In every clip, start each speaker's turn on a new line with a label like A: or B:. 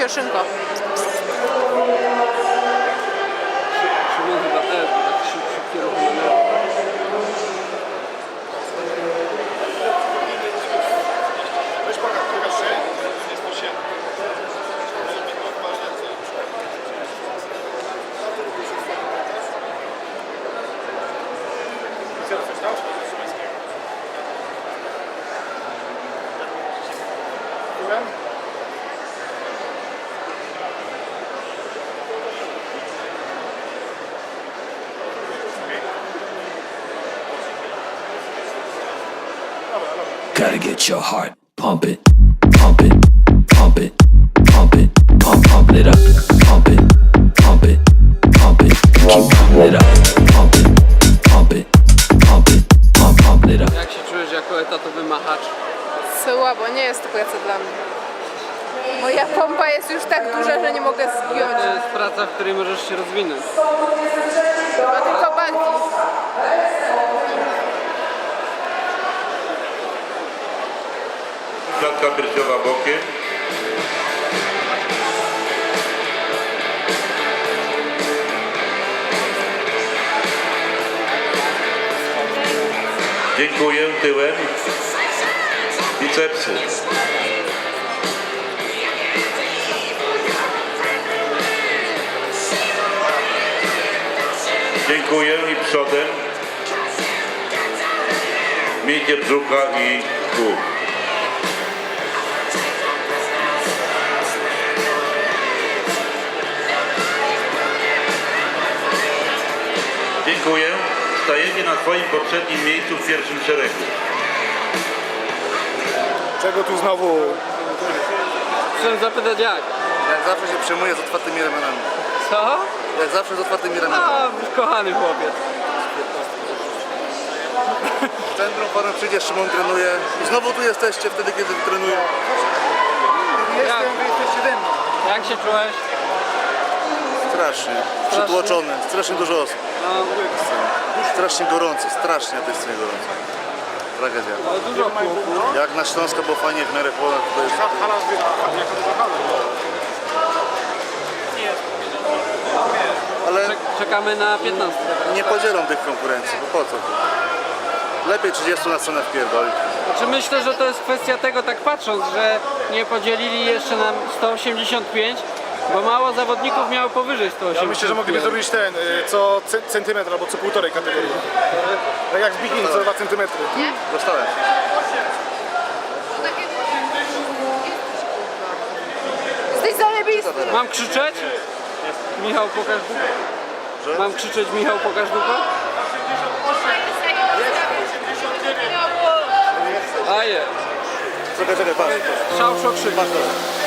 A: Jak grę Książynko.
B: Szymon chyba też, bo tak szyb, szybkie ruchy manewru.
C: Your heart pumping, pump it, pump it, pump it, pump, pump it up, pump it, pump it, pump it, keep pumping it up, pump it, pump it, pump it, pump, pump it up.
B: Jak się czujesz jako etatowy machacz?
A: Słabo, nie jest to praca dla mnie. Moja pompa jest już tak duża, że nie mogę zgiąć.
B: To jest praca, w której możesz się rozwinąć.
A: Ma tylko banki.
D: Klatka piersiowa bokiem. Dziękuję tyłem. Dziękuję i przodem. Miejcie brzucha i tu. Dziękuję. Stajecie na swoim poprzednim miejscu w pierwszym szeregu.
E: Czego tu znowu?
B: Chciałem zapytać jak?
E: Jak zawsze się przejmuję z otwartymi ramionami.
B: Co?
E: Jak zawsze z otwartymi ramionami.
B: A, kochany chłopiec.
E: W centrum formy przyjdzie, Szymon trenuje. I znowu tu jesteście wtedy, kiedy trenuję.
B: Jestem,
E: wy jesteście ze mną.
B: Jak się czułeś?
E: Strasznie. Przytłoczony. Strasznie dużo osób.
B: No,
E: Strasznie gorąco. Strasznie na tej scenie gorąco. Tragedia.
B: no dużo chłopów.
E: Jak na Śląska było fajnie w miarę chłodno, to jest... Ale
B: Czek- Czekamy na 15.
E: nie podzielą tych konkurencji, bo po co? Lepiej 30 na scenę wpierdolić.
B: Znaczy myślę, że to jest kwestia tego, tak patrząc, że nie podzielili jeszcze nam 185, bo mało zawodników miało powyżej 185.
F: Ja myślę, że mogliby zrobić ten, y, co ce- centymetr albo co półtorej kategorii. Tak jak w bikini, co dwa centymetry.
E: Dostałem.
A: Jesteś zajebisty.
B: Mam krzyczeć? Michał, pokaż dupę. Mam krzyczeć Michał, pokaż dupę? A je.
E: Czekaj, czekaj, patrz.
B: Szał, szok, krzyk.
G: 74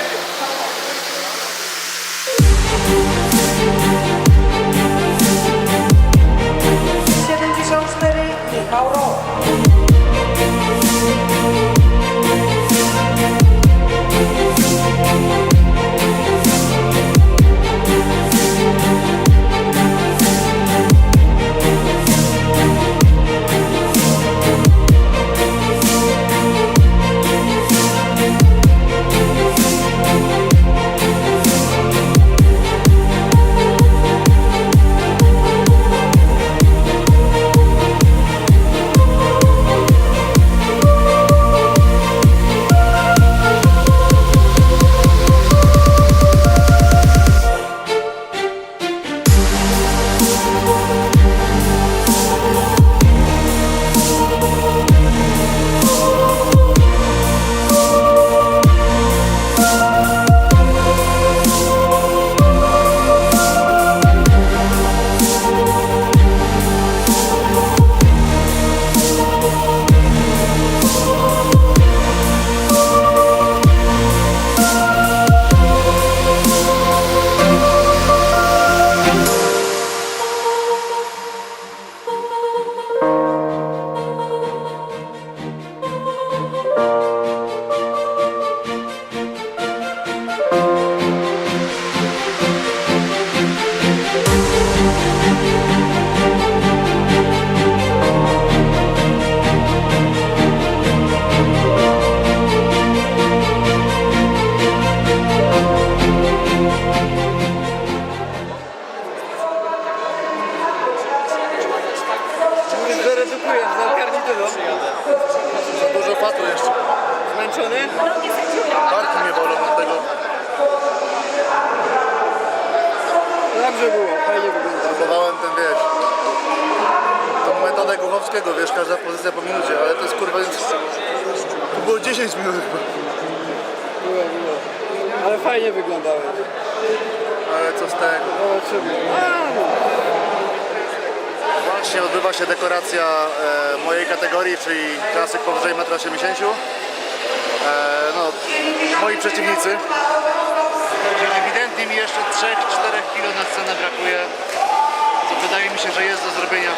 E: się, że jest do zrobienia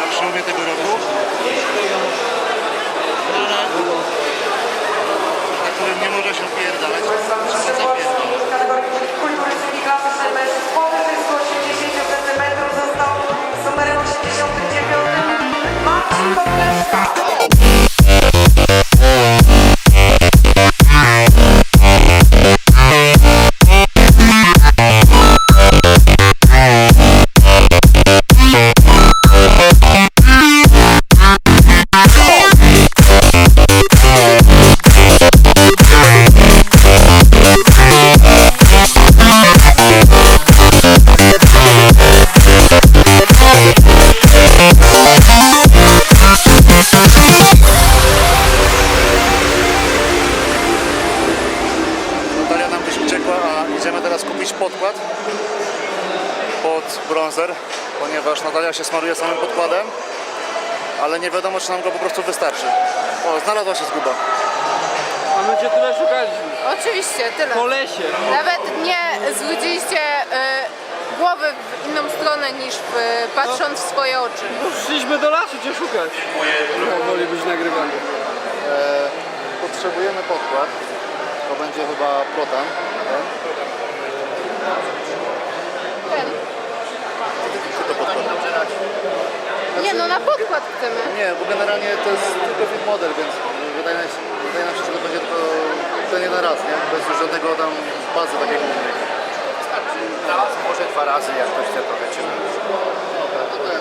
E: na przełomie tego roku. Na którym nie może się opierdalać. Trzeba zapierdalać.
G: W kategorii kuli użytki klasy mężczyzn powyżej 180 cm został z numerem 89 Marcin Podleszka.
E: Kupić podkład pod bronzer, ponieważ Natalia się smaruje samym podkładem, ale nie wiadomo, czy nam go po prostu wystarczy. O, znalazła się zguba.
B: A my cię tyle szukaliśmy.
A: Oczywiście, tyle.
B: Po lesie.
A: Nawet nie zwróciliście y, głowy w inną stronę niż w, patrząc w swoje oczy.
B: Bo szliśmy do lasu cię szukać. No, woli być nagrywany.
E: Potrzebujemy podkład. To będzie chyba protan. ten.
A: Ten.
E: Czy to podkład?
A: Nie no, na podkład chcemy.
E: Nie, bo generalnie to jest tylko fit model, więc wydaje nam się, wydaje nam się że to będzie tylko ten jeden raz, nie? Bez już żadnego tam bazy takiej głównej.
H: Raz, może dwa razy, jak ktoś chce trochę
E: to ten.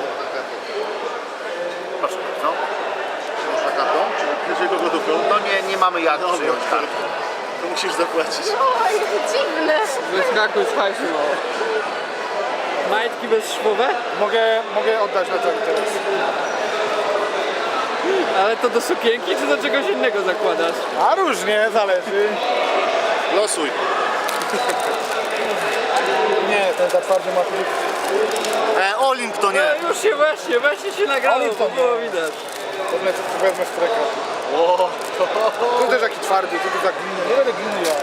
E: Proszę, no. Można kartą? Czy go gotówką?
H: No nie, nie mamy jak przyjąć
E: to,
H: karty.
E: To musisz zapłacić.
A: Oj, dziwne.
B: Wyskakuj z hajsu mało. Majtki bezszwowe?
F: Mogę, mogę oddać na ten teraz.
B: Ale to do sukienki czy do czegoś innego zakładasz?
F: A różnie, zależy.
E: Losuj.
F: Nie, ten za twardy ma.
E: E, Olimp to nie.
B: No już się właśnie, właśnie się nagrało,
F: to
B: bo było widać.
F: To wezmę, to wezmę strekę.
E: O,
F: Tu też jaki twardy, tu tu za gliny. Nie będę gliny ja.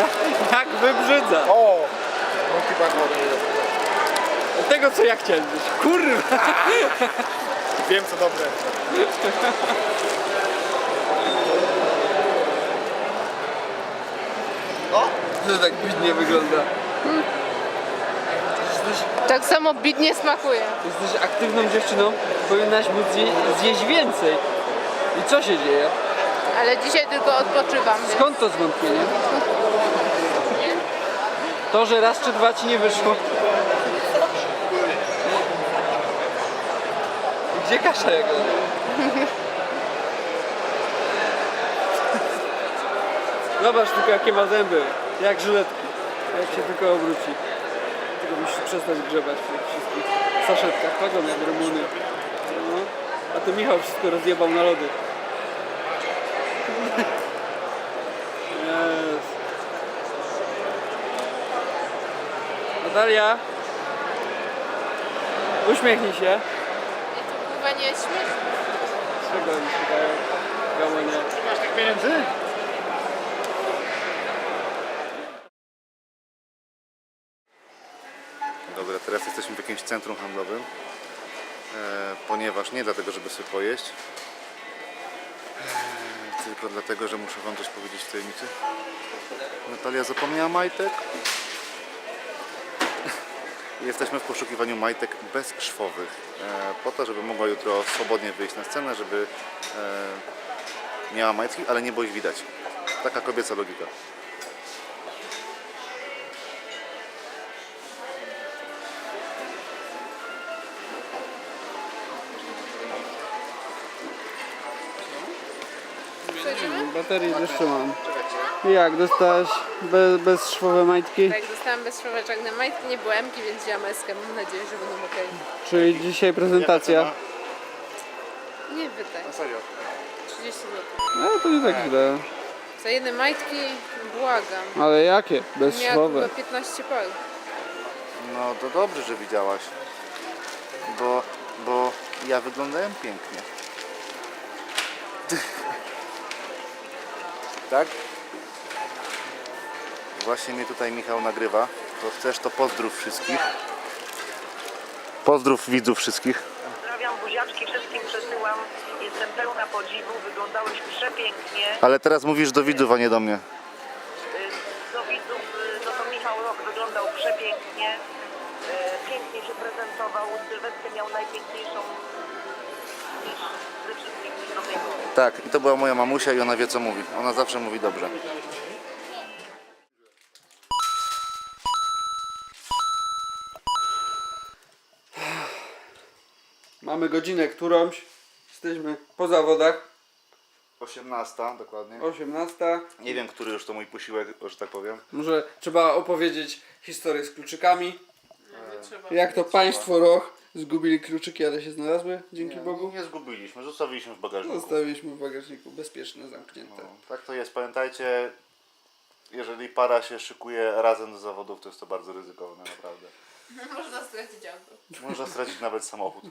B: Jak, jak wybrzydza.
F: O! Multibagowy.
B: Tego co ja chciałem być. Kurwa.
F: Wiem co dobre.
B: To tak bidnie wygląda.
A: Tak samo bidnie smakuje.
B: jesteś aktywną dziewczyną, powinnaś móc zje, zjeść więcej. I co się dzieje?
A: Ale dzisiaj tylko odpoczywam. Więc...
B: Skąd to zwątpienie? To, że raz czy dwa ci nie wyszło. Gdzie kasza jego? Zobacz tylko jakie ma zęby. Jak żyletki. Jak się tylko obróci. Przestać grzebać w tych wszystkich saszetkach. Pagon jak Rumuny. No. A tu Michał wszystko rozjebał na lody. Jest. Natalia. Uśmiechnij się.
A: Chyba nie śmieszne.
B: Czego oni szukają? Gamonie.
F: Masz tych pieniędzy?
E: Dobra, teraz jesteśmy w jakimś centrum handlowym, e, ponieważ nie dlatego, żeby sobie pojeść, e, tylko dlatego, że muszę Wam coś powiedzieć w tajemnicy. Natalia zapomniała majtek. Jesteśmy w poszukiwaniu majtek bezszwowych, e, po to, żeby mogła jutro swobodnie wyjść na scenę, żeby miała majtki, ale nie było ich widać. Taka kobieca logika.
B: Baterii jeszcze mam. Jak, dostałeś be, bezszwowe majtki?
A: Tak, dostałam bezszwowe czarne majtki, nie było więc wzięłam eskę. Mam nadzieję, że będą okej.
B: Czyli dzisiaj prezentacja.
A: Nie pytaj.
E: Serio?
A: 30 zł.
B: No to nie tak źle.
A: Za jedne majtki błagam.
B: Ale jakie?
A: Miała
B: Bezszwowe.
A: chyba 15 par.
E: No to dobrze, że widziałaś. Bo, bo ja wyglądałem pięknie. Tak? Właśnie mnie tutaj Michał nagrywa. To chcesz, to pozdrów wszystkich. Pozdrów widzów wszystkich.
G: Pozdrawiam, buziaczki wszystkim przesyłam. Jestem pełna podziwu, wyglądałeś przepięknie.
E: Ale teraz mówisz do widzów, a nie do mnie.
G: Y, Do widzów, y, no to Michał Rok wyglądał przepięknie. Y, Pięknie się prezentował. Sylwestrę miał najpiękniejszą niż ze wszystkich
E: Tak, i to była moja mamusia i ona wie co mówi. Ona zawsze mówi dobrze.
B: Mamy godzinę którąś. Jesteśmy po zawodach.
E: 18 dokładnie.
B: 18.
E: Nie wiem, który już to mój posiłek, że tak powiem.
B: Może trzeba opowiedzieć historię z kluczykami.
A: Trzeba.
B: Jak to państwo Roch zgubili kluczyki, ale się znalazły, dzięki
E: Nie,
B: Bogu.
E: nie zgubiliśmy, zostawiliśmy w bagażniku.
B: Zostawiliśmy w bagażniku, bezpieczne, zamknięte.
E: No, tak to jest. Pamiętajcie, jeżeli para się szykuje razem do zawodów, to jest to bardzo ryzykowne, naprawdę.
A: Można stracić auto.
E: Można stracić nawet samochód.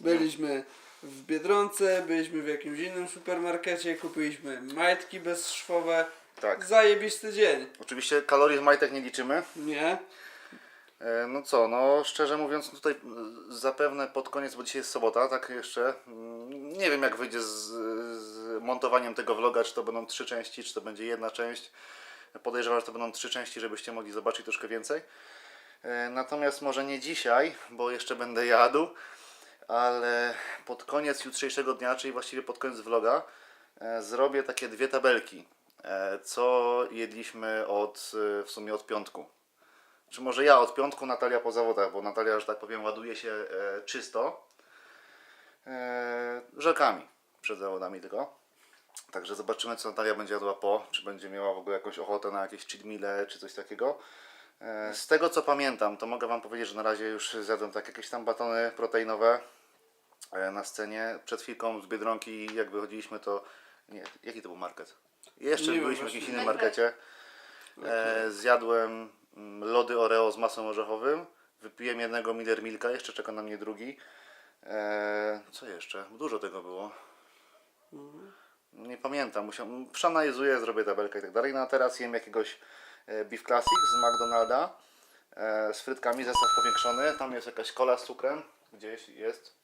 B: Byliśmy w Biedronce, byliśmy w jakimś innym supermarkecie, kupiliśmy majtki bezszwowe.
E: Tak.
B: Zajebisty dzień.
E: Oczywiście kalorii z majtek nie liczymy.
B: Nie?
E: E, No co, no szczerze mówiąc tutaj e, zapewne pod koniec, bo dzisiaj jest sobota, tak jeszcze, mm, nie wiem jak wyjdzie z, z montowaniem tego vloga, czy to będą trzy części, czy to będzie jedna część. Podejrzewam, że to będą trzy części, żebyście mogli zobaczyć troszkę więcej. E, Natomiast może nie dzisiaj, bo jeszcze będę jadł, ale pod koniec jutrzejszego dnia, czyli właściwie pod koniec vloga, zrobię takie dwie tabelki, co jedliśmy od, w sumie od piątku. Czy może ja od piątku, Natalia po zawodach, bo Natalia, że tak powiem, ładuje się e, czysto. E, żelkami przed zawodami tylko. Także zobaczymy, co Natalia będzie jadła po. Czy będzie miała w ogóle jakąś ochotę na jakieś cheat meale, czy coś takiego. E, z tego, co pamiętam, to mogę Wam powiedzieć, że na razie już zjadłem tak jakieś tam batony proteinowe e, na scenie. Przed chwilką z Biedronki, jak wychodziliśmy, to... Nie, jaki to był market? Jeszcze
B: Nie
E: byliśmy w jakimś innym markecie. E, zjadłem lody Oreo z masą orzechowym. Wypiłem jednego Miller Milka, jeszcze czeka na mnie drugi. E, co jeszcze? Dużo tego było. Nie pamiętam. Musiałem, przeanalizuję, zrobię tabelkę i tak dalej. No a teraz jem jakiegoś e, Beef Classic z McDonalda e, z frytkami, zestaw powiększony. Tam jest jakaś kola z cukrem. Gdzieś jest.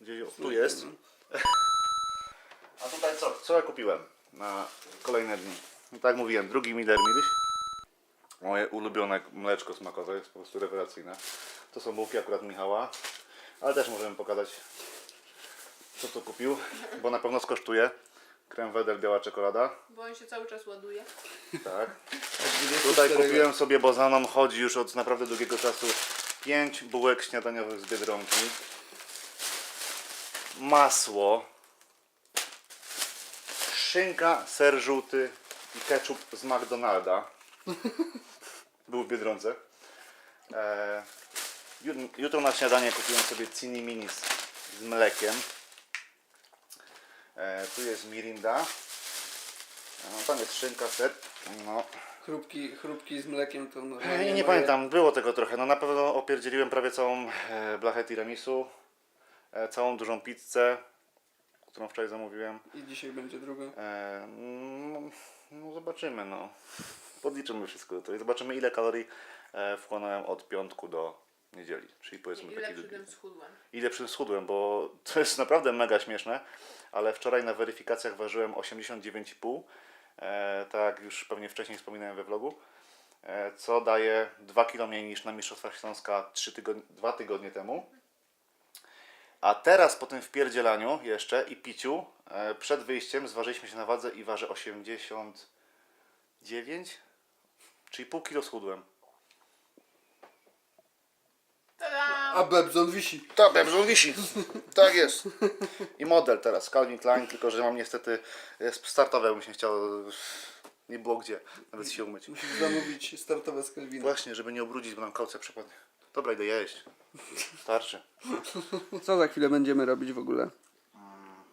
E: Gdzieś o, tu jest. A tutaj co? Co ja kupiłem na kolejne dni? No tak jak mówiłem, drugi Miller Milk. Moje ulubione mleczko smakowe jest po prostu rewelacyjne. To są bułki akurat Michała, ale też możemy pokazać co tu kupił, bo na pewno skosztuje. Krem Wedel, biała czekolada.
A: Bo on się cały czas ładuje.
E: Tak. Tutaj kupiłem sobie, bo za mną chodzi już od naprawdę długiego czasu, 5 bułek śniadaniowych z Biedronki. Masło. Szynka, ser żółty i ketchup z McDonalda. Był w Biedronce. E, jut- jutro na śniadanie kupiłem sobie Cini Minis z mlekiem. E, tu jest Mirinda. No, tam jest szynka, ser. No.
B: Chrupki, chrupki z mlekiem to
E: Nie,
B: normalnie
E: nie,
B: moje-
E: pamiętam, było tego trochę. No na pewno opierdzieliłem prawie całą e, blachę tiramisu, e, całą dużą pizzę, którą wczoraj zamówiłem.
B: I dzisiaj będzie druga.
E: E, no, no zobaczymy, no. Podliczymy wszystko to i zobaczymy ile kalorii e, wchłonąłem od piątku do niedzieli. Czyli powiedzmy
A: Ile
E: taki
A: przy tym schudłam.
E: Ile przy tym schudłem, bo to jest naprawdę mega śmieszne, ale wczoraj na weryfikacjach ważyłem 89,5, e, tak jak już pewnie wcześniej wspominałem we vlogu, e, co daje 2 kg mniej niż na Mistrzostwach Śląska 3 tygodnie, 2 tygodnie temu. A teraz po tym wpierdzielaniu jeszcze i piciu, e, przed wyjściem zważyliśmy się na wadze i waży 89, czyli pół kilo schudłem.
B: A Bebzon wisi.
E: Tak, Bebzon wisi. Tak jest. I model teraz, Calvin Klein, tylko że mam niestety e, startowe, bym się chciał, nie było gdzie nawet się umyć.
B: Musisz zamówić startowe z Kelvina.
E: Właśnie, żeby nie ubrudzić, bo nam kaucja przepadnie. Dobra, idę jeść. Starczy.
B: Co za chwilę będziemy robić w ogóle?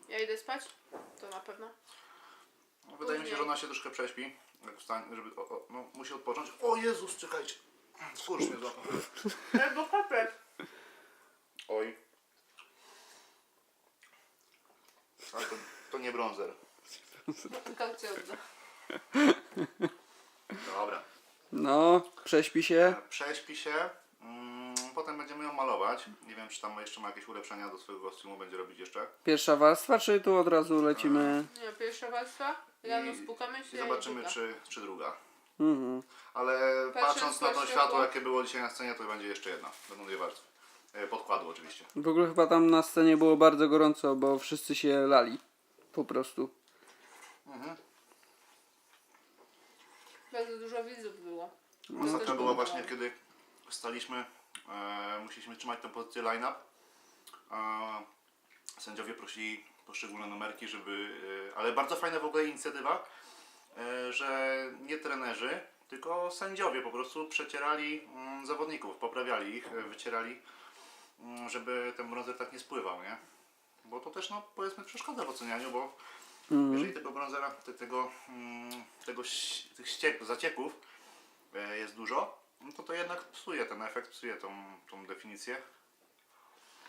A: Ja idę spać? To na pewno.
E: No, Wydaje mi się, że ona się troszkę prześpi. Jak wstanie, żeby, o, o, no, musi odpocząć. O Jezus, czekajcie. Skurcz mnie złapał.
A: Albo kapret.
E: Oj. Ale to, to nie bronzer.
A: Kaucję odda.
E: Dobra.
B: No, prześpi się.
E: Prześpi się. Mm, potem będziemy ją malować. Nie wiem, czy tam jeszcze ma jakieś ulepszenia do swojego kostiumu będzie robić jeszcze.
B: Pierwsza warstwa, czy tu od razu lecimy?
A: Nie, pierwsza warstwa. Rano
E: I-
A: spukamy się
E: I zobaczymy,
A: druga.
E: czy, czy druga.
B: Mhm.
E: Ale
A: Patrząc
E: patrząc na
A: na
E: to
A: światło-
E: światło, jakie było dzisiaj na scenie, to będzie jeszcze jedna. Będą dwie warstwy. E, Podkładu oczywiście.
B: W ogóle chyba tam na scenie było bardzo gorąco, bo wszyscy się lali. Po prostu.
A: Bardzo dużo widzów było.
E: Ostatnio
A: też
E: było
A: było
E: właśnie, kiedy staliśmy, e, musieliśmy trzymać tę pozycję line-up. E, sędziowie prosili poszczególne numerki, żeby... E, ale bardzo fajna w ogóle inicjatywa, e, że nie trenerzy, tylko sędziowie po prostu przecierali mm, zawodników, poprawiali ich, e, wycierali, mm, żeby ten brązer tak nie spływał, nie? Bo to też, no powiedzmy, przeszkadza w ocenianiu, bo jeżeli tego brązera, te, tego, mm, tego, tych ściek, zacieków jest dużo, no to to jednak psuje ten efekt, psuje tą, tą definicję.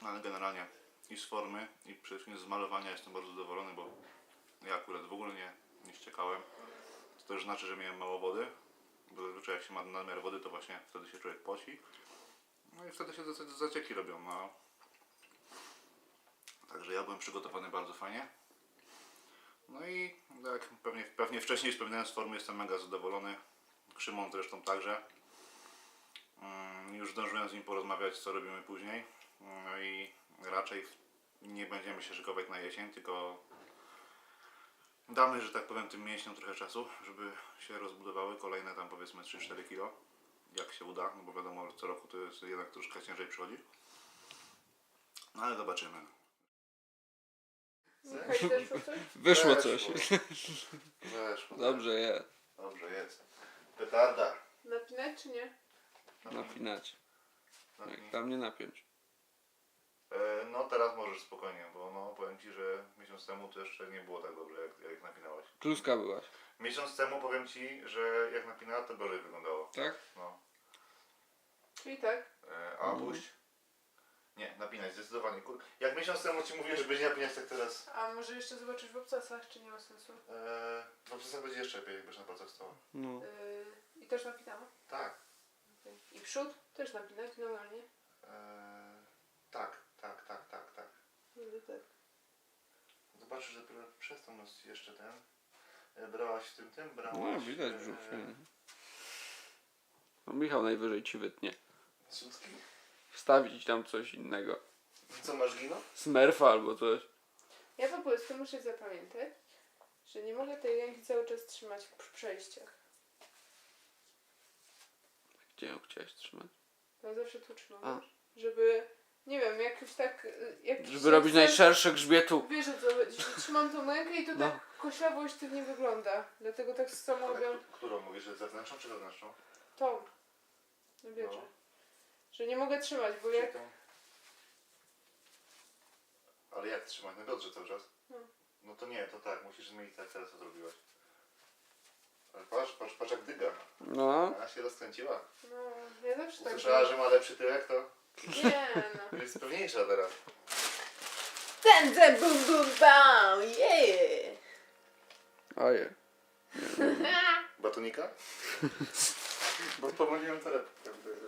E: No ale generalnie i z formy, i przede wszystkim z malowania jestem bardzo zadowolony, bo ja akurat w ogóle nie, nie ściekałem. To też znaczy, że miałem mało wody, bo zazwyczaj jak się ma nadmiar wody, to właśnie wtedy się człowiek poci. No i wtedy się zac- zacieki robią. No. Także ja byłem przygotowany bardzo fajnie. No i jak pewnie, pewnie wcześniej wspominałem z formy, jestem mega zadowolony. Szymon zresztą także. Mm, Już zdążyłem z nim porozmawiać, co robimy później. No i raczej nie będziemy się szykować na jesień, tylko damy, że tak powiem, tym mięśniom trochę czasu, żeby się rozbudowały kolejne tam powiedzmy 3-4 kilo. Jak się uda, no bo wiadomo, że co roku to jest jednak troszkę ciężej przychodzi. No ale zobaczymy.
A: Michał, też coś?
B: Wyszło
E: Weszło.
B: coś.
E: Weszło.
B: Dobrze jest.
E: Dobrze jest. Petarda.
A: Napinać czy nie?
B: Napinać. Jak tam nie napiąć.
E: E, No teraz możesz spokojnie, bo no powiem Ci, że miesiąc temu to jeszcze nie było tak dobrze jak, jak napinałeś.
B: Kluska byłaś.
E: Miesiąc temu powiem Ci, że jak napinała to gorzej wyglądało.
B: Tak?
E: No.
A: Czyli tak.
E: E, a puść? Nie, napinać zdecydowanie. Kur... Jak miesiąc temu Ci mówiłem, że będzie napinać, tak teraz.
A: A może jeszcze zobaczysz w obcasach, czy nie ma sensu?
E: E, no przecież będzie jeszcze lepiej, jakbyś na palcach stała.
B: No.
A: Yy, I też napinamy.
E: Tak.
A: I przód też napinać normalnie.
E: E, tak,
A: Yy, tak.
E: Zobaczysz, że przez tą noc jeszcze ten. E, brałaś w tym, tym, brałaś.
B: No widać
E: e,
B: brzuch. fajnie. No Michał najwyżej ci wytnie.
E: Sutki?
B: Wstawić tam coś innego.
E: Co masz gino?
B: Smurfa albo coś.
A: Ja po prostu muszę zapamiętać, że nie mogę tej ręki cały czas trzymać przy przejściach.
B: Gdzie ją chciałeś trzymać?
A: Ja zawsze tu trzymam.
B: A.
A: Żeby, nie wiem, jakoś tak... y, Jak
B: Żeby robić najszersze grzbietu.
A: Wiesz o co chodzi, że trzymam tą rękę i to
B: No.
A: tak koślawo sztywnie wygląda. Dlatego tak z samą robią
E: Którą mówisz, że zewnętrzną czy wewnętrzną?
A: tą. No wiecie.
E: No.
A: Że nie mogę trzymać, bo jak...
E: tą- Ale jak trzymać? Na biodrze cały czas?
A: No.
E: No to nie, to tak, musisz zmienić tak teraz co zrobiłaś. Ale patrz, patrz, patrz jak dyga.
B: No.
E: Ona się rozkręciła.
A: No, ja zawsze tak
E: Usłyszała, że ma lepszy tyłek, to
A: Nie no.
E: jest pewniejsza teraz.
A: Ten ten bum bum bam, yeah!
B: Ojej.
E: Batonika? Bo pomyliłem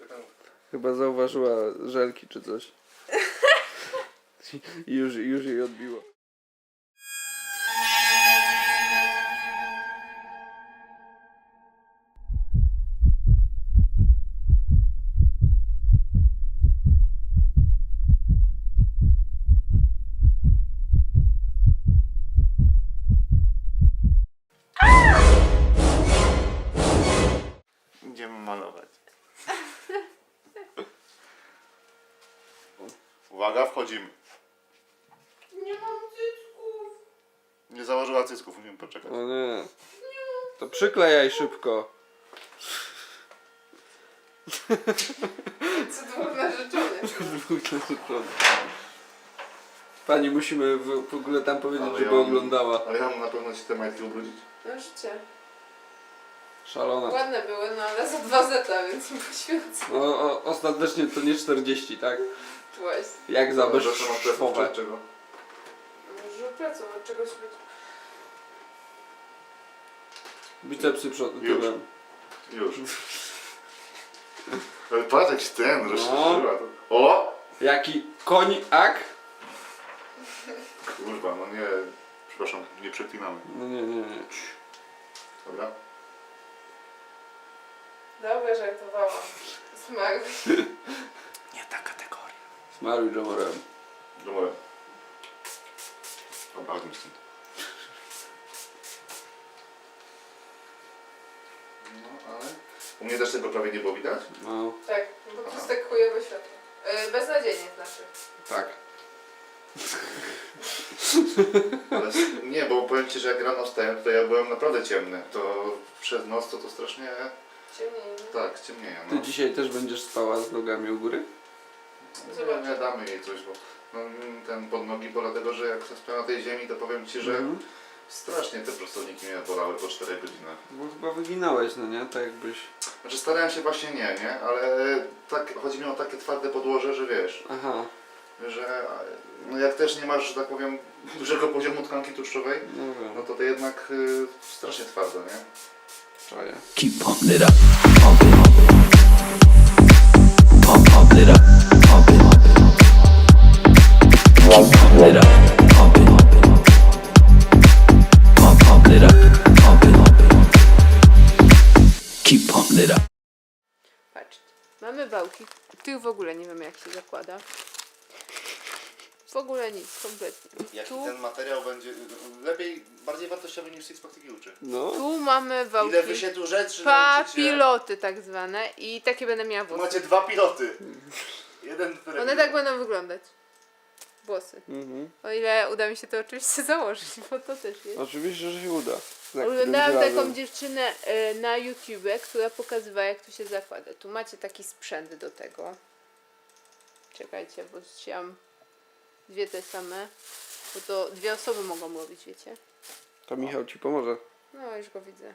E: reklamówkę.
B: Chyba zauważyła żelki czy coś. I już, już jej odbiło.
E: Uwaga, wchodzimy.
A: Nie mam cycków.
E: Nie założyła cysków, musimy poczekać.
B: O nie. To przyklejaj szybko.
A: Cudowne narzeczone.
B: Pani musimy w, w ogóle tam powiedzieć,
E: Ale
B: żeby
E: ja mam-
B: oglądała.
E: Ale ja mam na pewno ci te majtki ubrudzić.
A: No życie.
B: Szalona.
A: Ładne były, no ale za dwa zeta, więc im poświęcę.
B: No, o, ostatecznie to nie 40, tak?
A: Właśnie.
B: Jak za
E: Zawsze masz pleców,
B: bezszwowe.
E: czy czego?
A: Może od czegoś być.
B: Bicepsy przod
E: Już.
B: tyłem.
E: Już. Ale patrz jak się ten
B: No.
E: rozszerzyła. to- O!
B: Jaki koniak?
E: Kurwa, no nie. Przepraszam, nie przeklinamy.
B: No nie, nie, nie.
E: Dobra?
A: Dobra, żartowałam. Smak.
B: Smaruj Jomorem.
E: Dobra. Dobra, chodźmy stąd. No, ale... U mnie też tego prawie nie było widać.
B: No,
A: Tak, bo to jest tak chujowe światło. Yy, beznadziejnie znaczy.
B: tak.
E: Ale s- nie, bo powiem Ci, że jak rano wstałem, to ja byłem naprawdę ciemny. To przez noc to to strasznie...
A: Ciemniej.
E: Tak, ciemnieje.
B: Ty
E: No.
B: dzisiaj też będziesz spała z nogami u góry?
A: Zobacz.
E: Nie, nie damy jej coś, bo no, ten pod nogi, bo dlatego, że jak spałem na tej ziemi, to powiem Ci, że
B: Mhm.
E: strasznie te prostowniki mnie bolały po 4 godzinach.
B: Bo chyba wyginałeś, no nie? Tak jakbyś...
E: Znaczy starałem się właśnie nie, nie? Ale tak, chodzi mi o takie twarde podłoże, że wiesz,
B: Aha,
E: że no jak też nie masz, że tak powiem, dużego poziomu tkanki tłuszczowej,
B: no
E: no
B: wiem.
E: to to jednak y, strasznie twardo, nie?
B: Czaję.
C: Keep pumping it up, pump
A: Patrzcie. Mamy wałki. Tych w ogóle nie wiem jak się zakłada. W ogóle nic, kompletnie.
E: Jaki
A: Tu,
E: ten materiał będzie lepiej, bardziej wartościowy niż Tiki uczy.
B: No.
A: tu mamy wałki.
E: Ile wy się tu rzeczy nauczycie?
A: Papiloty tak zwane i takie będę miała włosy.
E: Macie dwa piloty. Jeden.
A: One tak będą wyglądać. Włosy.
B: Mhm.
A: O ile uda mi się to oczywiście założyć, bo to też jest.
B: Oczywiście, że się uda. Za
A: Oglądałam
B: którymś
A: taką dziewczynę e, na YouTubie, która pokazywała jak to się zakłada. Tu macie taki sprzęt do tego. Czekajcie, bo chciałam dwie te same. Bo to dwie osoby mogą robić, wiecie?
B: To Michał ci pomoże.
A: No już go widzę.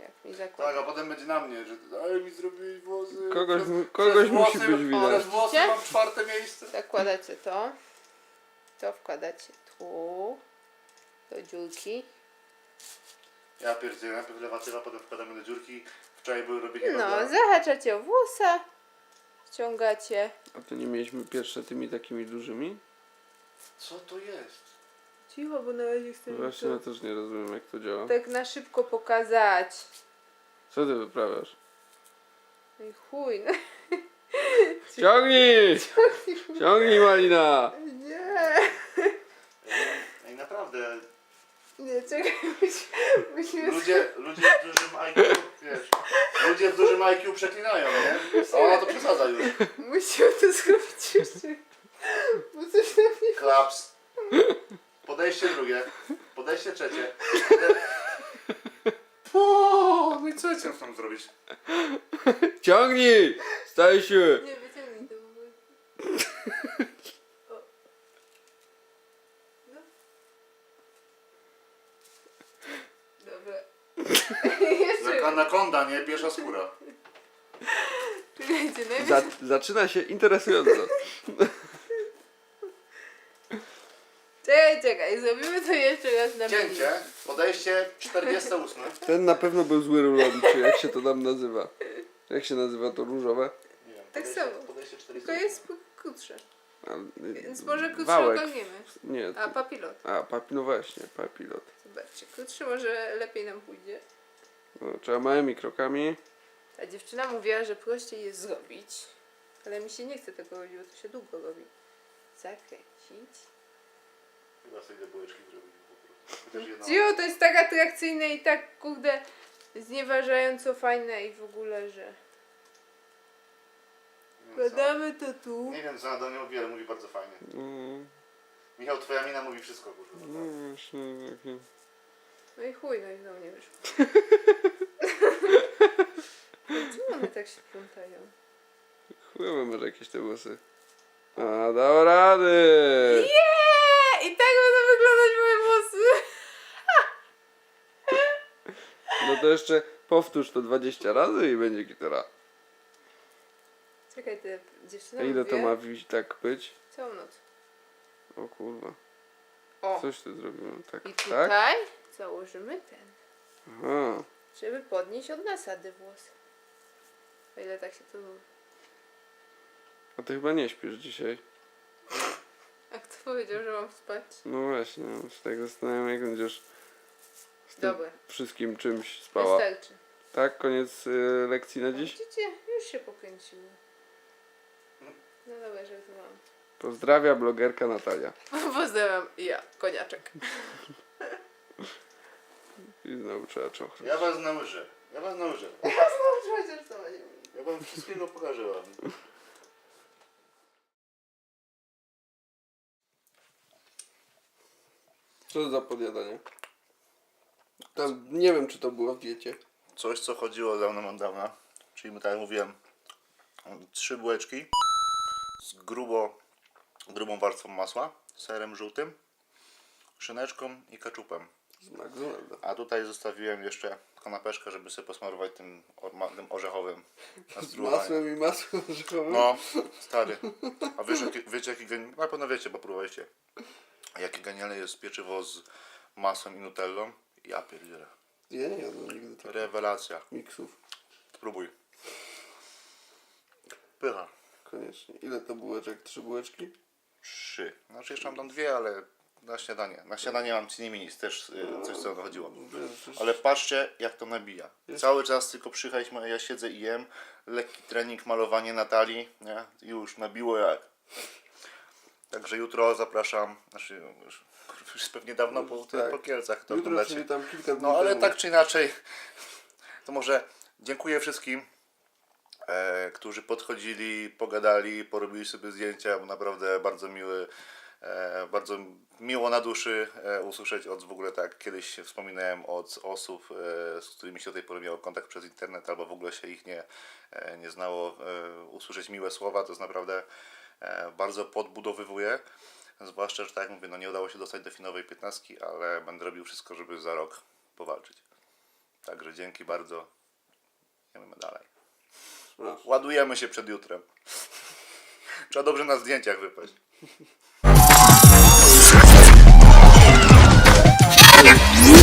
A: Jak mi
E: Tak,
A: zakłada.
E: a potem będzie na mnie, że ale mi zrobiłeś włosy.
B: Kogoś, mu- kogoś
E: przez
B: musi
E: włosy-
B: być widać.
E: Przez włosy
A: Widzicie?
E: mam czwarte miejsce.
A: Zakładacie to. To wkładacie tu. Do dziurki.
E: Ja pierdzielę, najpierw lewatywa, potem wkładamy do dziurki. Wczoraj były robienie
A: No,
E: loda.
A: zahaczacie o włosa. Wciągacie.
B: A to nie mieliśmy pierwsze tymi takimi dużymi?
E: Co to jest?
A: Cicho, bo na razie chcę
B: Właśnie ja też nie rozumiem jak to działa.
A: tak na szybko pokazać.
B: Co ty wyprawiasz?
A: No i chuj, no.
B: Ciągnij! Ciągnij Malina!
A: Nie,
E: Ej, naprawdę,
A: nie, czekaj, musi- musimy...
E: ludzie, ludzie w dużym IQ, wiesz, ludzie w dużym IQ przeklinają, nie? O, to przesadza już.
A: Musimy to zrobić jeszcze. Bo coś na mnie...
E: Klaps. Podejście drugie. Podejście trzecie. Po, no i co ja chciałem tam zrobić?
B: Ciągnij! Staj się!
A: Nie, wyciągnij to w ogóle. O. No. Dobra. jeszcze,
E: Jak anakonda, nie? Pierwsza skóra.
A: czekajcie, najpierw...
B: Za, zaczyna się interesująco.
A: Czekaj, czekaj, zrobimy to jeszcze raz na menu.
E: Cięcie. Podejście 48.
B: Ten na pewno był zły rulon, czy jak się to tam nazywa. Jak się nazywa to różowe?
E: Nie wiem,
A: Tak
E: podejście,
A: samo.
E: Podejście
A: Tylko
E: 48.
A: jest krótsze,
B: A, y,
A: więc może krótsze
B: Wałek.
A: ogarniemy.
B: Nie.
A: A papilot.
B: A, papi, no właśnie, papilot.
A: Zobaczcie, krótszy może lepiej nam pójdzie.
B: No, trzeba małymi krokami.
A: Ta dziewczyna mówiła, że prościej jest zrobić, ale mi się nie chce tego robić, bo to się długo robi. Zakręcić.
E: Chyba sobie te bułeczki zrobili po prostu. Chociaż jedna...
A: Cio, to jest tak atrakcyjne i tak, kurde, znieważająco fajne i w ogóle, że... Wkładamy to tu.
E: Nie wiem co ona do mnie mówi, ale mówi bardzo fajnie.
B: Mm,
E: Michał, twoja mina mówi wszystko, kurwa.
B: no właśnie, takie...
A: No i chuj, no i znowu nie wyszło. Czemu one tak się plątają?
B: Chujowe może jakieś te włosy. A, dał rady!
A: Nie! I tak będą wyglądać moje włosy.
B: No to jeszcze powtórz to 20 razy i będzie gitara.
A: Czekaj, ty dziewczyna
B: A ile to ma wiś tak być?
A: Całą noc.
B: O kurwa.
A: O!
B: Coś ty zrobiłem. Tak,
A: I
B: tak?
A: Założymy ten,
B: Aha.
A: żeby podnieść od nasady włosy. O ile tak się to...
B: A ty chyba nie śpisz dzisiaj.
A: A kto powiedział, że mam spać?
B: No właśnie, no, z tego zastanawiam jak będziesz z tym
A: Dobra.
B: wszystkim czymś spała.
A: Wystarczy.
B: Tak, koniec y, lekcji na dziś?
A: Widzicie? Już się pokręciło. No dobra, że to mam.
B: Pozdrawia blogerka Natalia.
A: Pozdrawiam ja, koniaczek.
B: I znowu trzeba czochrać.
E: Ja was nauczę. Ja was nauczę.
A: Chociaż to nie
E: Ja wam wszystkiego pokażę wam.
B: Co to za podjadanie? Tam, nie wiem, czy to było w diecie.
E: Coś, co chodziło za mną od dawna. Czyli, tak jak mówiłem, trzy bułeczki z grubo, grubą warstwą masła, serem żółtym, szyneczką i kaczupem. A tutaj zostawiłem jeszcze kanapeszkę, żeby sobie posmarować tym, or- ma- tym orzechowym.
B: Z masłem i masłem orzechowym?
E: No, stary. A wiesz, jaki- wiecie, jaki geni... Na pewno wiecie, bo próbowaliście. Jakie genialne jest pieczywo z masłem i nutellą? Ja pierdzielę.
B: Ja nie jadłem nigdy takich
E: Rewelacja.
B: miksów.
E: Spróbuj. Pycha.
B: Koniecznie. Ile to bułeczek? Trzy bułeczki?
E: Trzy. Znaczy jeszcze mam tam dwie, ale na śniadanie. Na śniadanie mam cini minis, też y, coś co dochodziło. Ale patrzcie jak to nabija. Cały czas tylko a ja siedzę i jem. Lekki trening, malowanie Natalii. Nie? Już nabiło jak. Także jutro zapraszam. Znaczy, już, już pewnie dawno po,
B: Tak.
E: po Kielcach to
B: Jutro,
E: oglądacie.
B: czyli tam kilka dni
E: No ale
B: temu.
E: tak czy inaczej, to może dziękuję wszystkim, e, którzy podchodzili, pogadali, porobili sobie zdjęcia, bo naprawdę bardzo miły, bardzo miło na duszy e, usłyszeć od w ogóle tak, kiedyś wspominałem od osób, e, z którymi się do tej pory miało kontakt przez internet, albo w ogóle się ich nie, e, nie znało, e, usłyszeć miłe słowa, to jest naprawdę e, bardzo podbudowywuje. Zwłaszcza, że tak jak mówię, no nie udało się dostać do finałowej 15, ale będę robił wszystko, żeby za rok powalczyć. Także dzięki bardzo. Idziemy dalej. Ładujemy się przed jutrem. Trzeba dobrze na zdjęciach wypaść. Yeah.